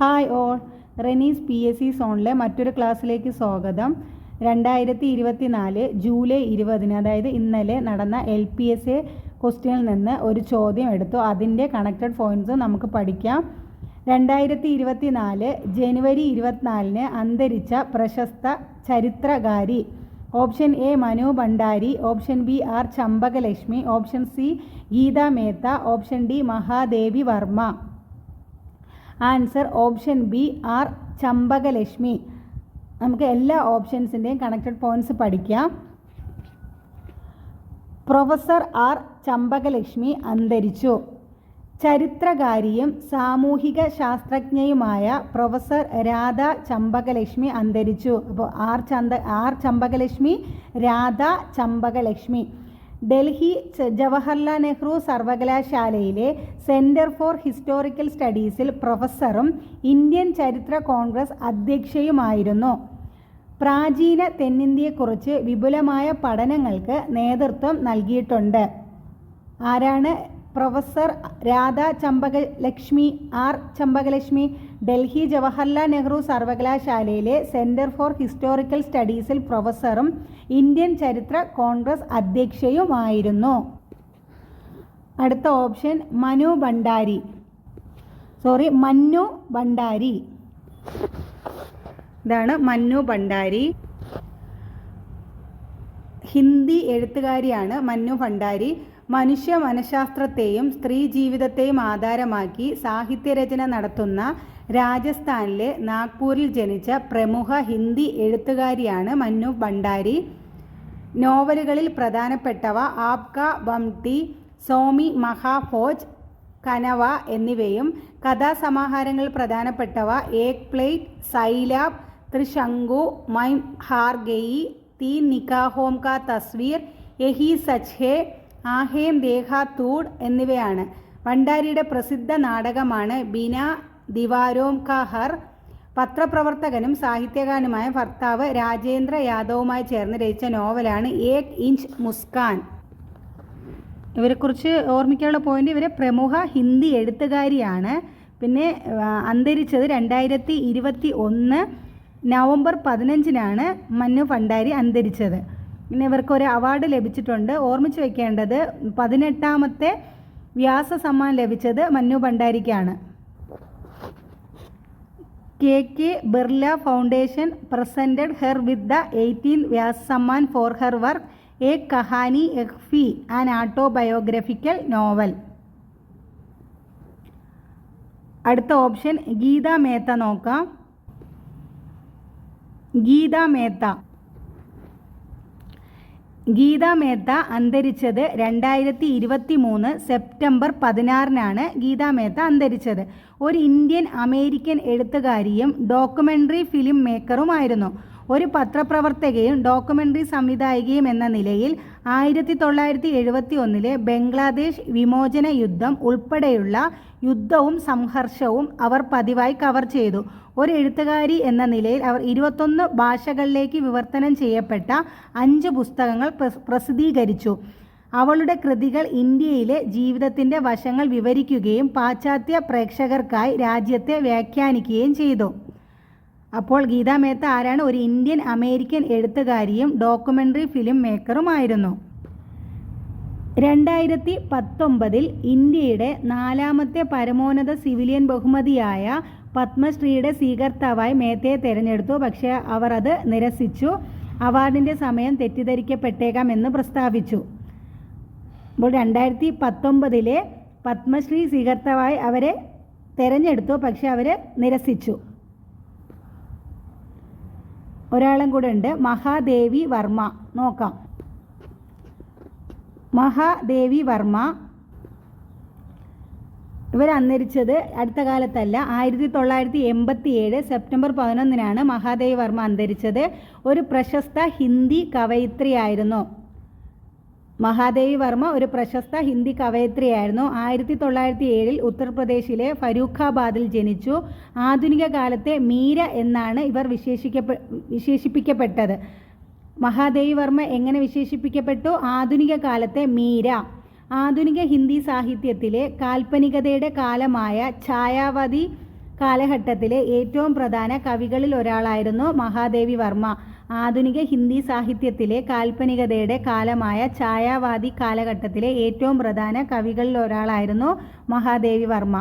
Hi all Renees P S C സോണിലെ മറ്റൊരു ക്ലാസ്സിലേക്ക് സ്വാഗതം. രണ്ടായിരത്തി ഇരുപത്തി നാല് ജൂലൈ ഇരുപതിന് അതായത് ഇന്നലെ നടന്ന എൽ പി എസ് എ ക്വസ്റ്റ്യനിൽ നിന്ന് ഒരു ചോദ്യം എടുത്തു. അതിന്റെ കണക്റ്റഡ് പോയിന്റ്സ് നമുക്ക് പഠിക്കാം. രണ്ടായിരത്തി ഇരുപത്തി നാല് ജനുവരി ഇരുപത്തിനാലിന് അന്തരിച്ച പ്രശസ്ത ചരിത്രകാരി option A Manu Bhandari option B R Champakalakshmi option C Gita Mehta option D Mahadevi Varma. Answer option B R Champakalakshmi. നമുക്ക് എല്ലാ ഓപ്ഷൻസിന്റെയും കണക്റ്റഡ് പോയിന്റ്സ് പഠിക്കാം. പ്രൊഫസർ ആർ ചമ്പകലക്ഷ്മി അന്തരിച്ചു. ചരിത്രകാരിയും സാമൂഹിക ശാസ്ത്രജ്ഞയുമായ പ്രൊഫസർ രാധ ചമ്പകലക്ഷ്മി അന്തരിച്ചു. അപ്പോൾ ആർ ചന്ത ആർ ചമ്പകലക്ഷ്മി രാധ ചമ്പകലക്ഷ്മി. ഡൽഹി ജവഹർലാൽ നെഹ്റു സർവകലാശാലയിലെ സെന്റർ ഫോർ ഹിസ്റ്റോറിക്കൽ സ്റ്റഡീസിൽ പ്രൊഫസറും ഇന്ത്യൻ ചരിത്ര കോൺഗ്രസ് അധ്യക്ഷയുമായിരുന്നു. പ്രാചീന തെന്നിന്ത്യയെക്കുറിച്ച് വിപുലമായ പഠനങ്ങൾക്ക് നേതൃത്വം നൽകിയിട്ടുണ്ട്. ആരാണ് പ്രൊഫസർ രാധ ചമ്പകലക്ഷ്മി ആർ ചമ്പകലക്ഷ്മി? ഡൽഹി ജവഹർലാൽ നെഹ്റു സർവകലാശാലയിലെ സെന്റർ ഫോർ ഹിസ്റ്റോറിക്കൽ സ്റ്റഡീസിൽ പ്രൊഫസറും ഇന്ത്യൻ ചരിത്ര കോൺഗ്രസ് അധ്യക്ഷയുമായിരുന്നു. അടുത്ത ഓപ്ഷൻ മനു ഭണ്ഡാരി. സോറി മന്നു ഭണ്ഡാരി. ഇതാണ് മന്നു ഭണ്ഡാരി. ഹിന്ദി എഴുത്തുകാരിയാണ് മന്നു ഭണ്ഡാരി. മനുഷ്യ മനഃശാസ്ത്രത്തെയും സ്ത്രീ ജീവിതത്തെയും ആധാരമാക്കി സാഹിത്യരചന നടത്തുന്ന രാജസ്ഥാനിലെ നാഗ്പൂരിൽ ജനിച്ച പ്രമുഖ ഹിന്ദി എഴുത്തുകാരിയാണ് മന്നു ഭണ്ഡാരി. നോവലുകളിൽ പ്രധാനപ്പെട്ടവ ആപ്ക ബംതി സോമി മഹാഫോജ് കനവ എന്നിവയും കഥാസമാഹാരങ്ങൾ പ്രധാനപ്പെട്ടവ ഏക് പ്ലേറ്റ് സൈലാബ് ത്രിശങ്കു മൈം ഹാർഗെയി തീ തീൻ നിക്കാഹോം കാ തസ്വീർ യഹി സച്ച് ഹേ ആഹേം ദേഹാ തൂഡ് എന്നിവയാണ്. ഭണ്ഡാരിയുടെ പ്രസിദ്ധ നാടകമാണ് ബിന ദിവാരോം കഹർ ഹർ. പത്രപ്രവർത്തകനും സാഹിത്യകാരനുമായ ഭർത്താവ് രാജേന്ദ്ര യാദവുമായി ചേർന്ന് രചിച്ച നോവലാണ് ഏക് ഇഞ്ച് മുസ്കാൻ. ഇവരെക്കുറിച്ച് ഓർമ്മിക്കാനുള്ള പോയിന്റ് ഇവരെ പ്രമുഖ ഹിന്ദി എഴുത്തുകാരിയാണ്. പിന്നെ അന്തരിച്ചത് രണ്ടായിരത്തി ഇരുപത്തി ഒന്ന് നവംബർ പതിനഞ്ചിനാണ് മന്നു ഭണ്ഡാരി അന്തരിച്ചത്. പിന്നെ ഇവർക്ക് ഒരു അവാർഡ് ലഭിച്ചിട്ടുണ്ട്. ഓർമ്മിച്ച് വെക്കേണ്ടത് പതിനെട്ടാമത്തെ വ്യാസ സമ്മാനം ലഭിച്ചത് മന്നു ഭണ്ഡാരിക്കാണ്. K K Birla foundation presented her with the eighteen Vyas Samman for her work Ek Kahani എഹ്ഫി ആൻ ആട്ടോബയോഗ്രഫിക്കൽ നോവൽ. അടുത്ത ഓപ്ഷൻ ഗീത മേത്ത നോക്കാം. ഗീത മേത്ത. ഗീത മേത്ത അന്തരിച്ചത് രണ്ടായിരത്തി ഇരുപത്തി മൂന്ന് സെപ്റ്റംബർ പതിനാറിനാണ് ഗീത മേത്ത അന്തരിച്ചത്. ഒരു ഇന്ത്യൻ അമേരിക്കൻ എഴുത്തുകാരിയും ഡോക്യുമെന്ററി ഫിലിം മേക്കറുമായിരുന്നു. ഒരു പത്രപ്രവർത്തകയും ഡോക്യുമെന്ററി സംവിധായികയും എന്ന നിലയിൽ ആയിരത്തി തൊള്ളായിരത്തി എഴുപത്തി ഒന്നിലെ ബംഗ്ലാദേശ് വിമോചന യുദ്ധം ഉൾപ്പെടെയുള്ള യുദ്ധവും സംഘർഷവും അവർ പതിവായി കവർ ചെയ്തു. ഒരു എഴുത്തുകാരി എന്ന നിലയിൽ അവർ ഇരുപത്തൊന്ന് ഭാഷകളിലേക്ക് വിവർത്തനം ചെയ്യപ്പെട്ട അഞ്ച് പുസ്തകങ്ങൾ പ്രസിദ്ധീകരിച്ചു. അവളുടെ കൃതികൾ ഇന്ത്യയിലെ ജീവിതത്തിന്റെ വശങ്ങൾ വിവരിക്കുകയും പാശ്ചാത്യ പ്രേക്ഷകർക്കായി രാജ്യത്തെ വ്യാഖ്യാനിക്കുകയും ചെയ്തു. അപ്പോൾ ഗീതാ മേത്ത ആരാണ്? ഒരു ഇന്ത്യൻ അമേരിക്കൻ എഴുത്തുകാരിയും ഡോക്യുമെന്ററി ഫിലിം മേക്കറുമായിരുന്നു. രണ്ടായിരത്തി പത്തൊമ്പതിൽ ഇന്ത്യയുടെ നാലാമത്തെ പരമോന്നത സിവിലിയൻ ബഹുമതിയായ പത്മശ്രീയുടെ സ്വീകർത്താവായി മേത്തയെ തിരഞ്ഞെടുത്തു. പക്ഷേ അവർ അത് നിരസിച്ചു. അവാർഡിന്റെ സമയം തെറ്റിദ്ധരിക്കപ്പെട്ടേക്കാം എന്ന് പ്രസ്താവിച്ചു. അപ്പോൾ രണ്ടായിരത്തി പത്തൊമ്പതിലെ പത്മശ്രീ സ്വീകർത്താവായി അവരെ തിരഞ്ഞെടുത്തു. പക്ഷേ അവർ നിരസിച്ചു. ഒരാളും കൂടെ ഉണ്ട്. മഹാദേവി വർമ്മ. നോക്കാം. മഹാദേവി വർമ്മ. ഇവർ അന്തരിച്ചത് അടുത്ത കാലത്തല്ല. ആയിരത്തി തൊള്ളായിരത്തി എൺപത്തി ഏഴ് സെപ്റ്റംബർ പതിനൊന്നിനാണ് മഹാദേവി വർമ്മ അന്തരിച്ചത്. ഒരു പ്രശസ്ത ഹിന്ദി കവയിത്രിയായിരുന്നു. മഹാദേവി വർമ്മ ഒരു പ്രശസ്ത ഹിന്ദി കവയത്രിയായിരുന്നു. ആയിരത്തി തൊള്ളായിരത്തി ഏഴിൽ ഉത്തർപ്രദേശിലെ ഫരൂഖാബാദിൽ ജനിച്ചു. ആധുനിക കാലത്തെ മീര എന്നാണ് ഇവർ വിശേഷിക്കപ്പെ വിശേഷിപ്പിക്കപ്പെട്ടത്. മഹാദേവി വർമ്മ എങ്ങനെ വിശേഷിപ്പിക്കപ്പെട്ടു? ആധുനിക കാലത്തെ മീര. ആധുനിക ഹിന്ദി സാഹിത്യത്തിലെ കാൽപ്പനികതയുടെ കാലമായ ഛായാവതി കാലഘട്ടത്തിലെ ഏറ്റവും പ്രധാന കവികളിൽ ഒരാളായിരുന്നു മഹാദേവി വർമ്മ. ആധുനിക ഹിന്ദി സാഹിത്യത്തിലെ കാൽപ്പനികതയുടെ കാലമായ ഛായാവാദി കാലഘട്ടത്തിലെ ഏറ്റവും പ്രധാന കവികളിൽ ഒരാളായിരുന്നു മഹാദേവി വർമ്മ.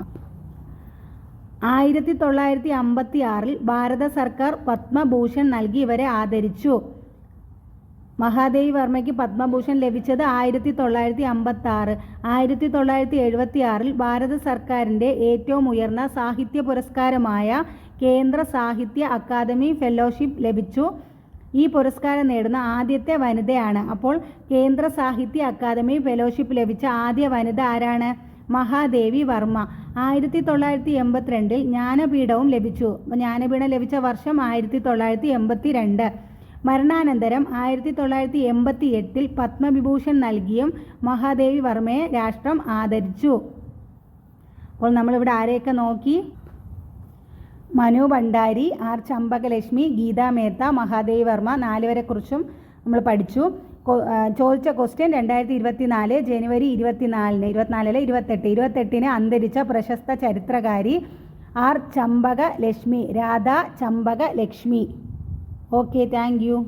ആയിരത്തി തൊള്ളായിരത്തി അമ്പത്തി ആറിൽ ഭാരത സർക്കാർ പത്മഭൂഷൺ നൽകി ഇവരെ ആദരിച്ചു. മഹാദേവി വർമ്മയ്ക്ക് പത്മഭൂഷൺ ലഭിച്ചത് ആയിരത്തി തൊള്ളായിരത്തി അമ്പത്തി ആറ് ആയിരത്തി തൊള്ളായിരത്തി എഴുപത്തി ആറിൽ ഭാരത സർക്കാരിന്റെ ഏറ്റവും ഉയർന്ന സാഹിത്യ പുരസ്കാരമായ കേന്ദ്ര സാഹിത്യ അക്കാദമി ഫെലോഷിപ്പ് ലഭിച്ചു. ഈ പുരസ്കാരം നേടുന്ന ആദ്യത്തെ വനിതയാണ്. അപ്പോൾ കേന്ദ്ര സാഹിത്യ അക്കാദമി ഫെലോഷിപ്പ് ലഭിച്ച ആദ്യ വനിത ആരാണ്? മഹാദേവി വർമ്മ. ആയിരത്തി തൊള്ളായിരത്തി എൺപത്തിരണ്ടിൽ ജ്ഞാനപീഠവും ലഭിച്ചു. ജ്ഞാനപീഠം ലഭിച്ച വർഷം ആയിരത്തി തൊള്ളായിരത്തി എൺപത്തി രണ്ട് മരണാനന്തരം ആയിരത്തി തൊള്ളായിരത്തി എൺപത്തി എട്ടിൽ പത്മവിഭൂഷൺ നൽകിയും മഹാദേവി വർമ്മയെ രാഷ്ട്രം ആദരിച്ചു. അപ്പോൾ നമ്മളിവിടെ ആരെയൊക്കെ നോക്കി? മനു ഭണ്ഡാരി ആർ ചമ്പകലക്ഷ്മി ഗീതാ മേത്ത മഹാദേവ് വർമ്മ നാലുവരെക്കുറിച്ചും നമ്മൾ പഠിച്ചു. ചോദിച്ച ക്വസ്റ്റ്യൻ രണ്ടായിരത്തി ഇരുപത്തി നാല് ജനുവരി ഇരുപത്തിനാലിന് ഇരുപത്തിനാലിൽ ഇരുപത്തെട്ട് ഇരുപത്തെട്ടിന് അന്തരിച്ച പ്രശസ്ത ചരിത്രകാരി R Champakalakshmi Radha Champakalakshmi okay thank you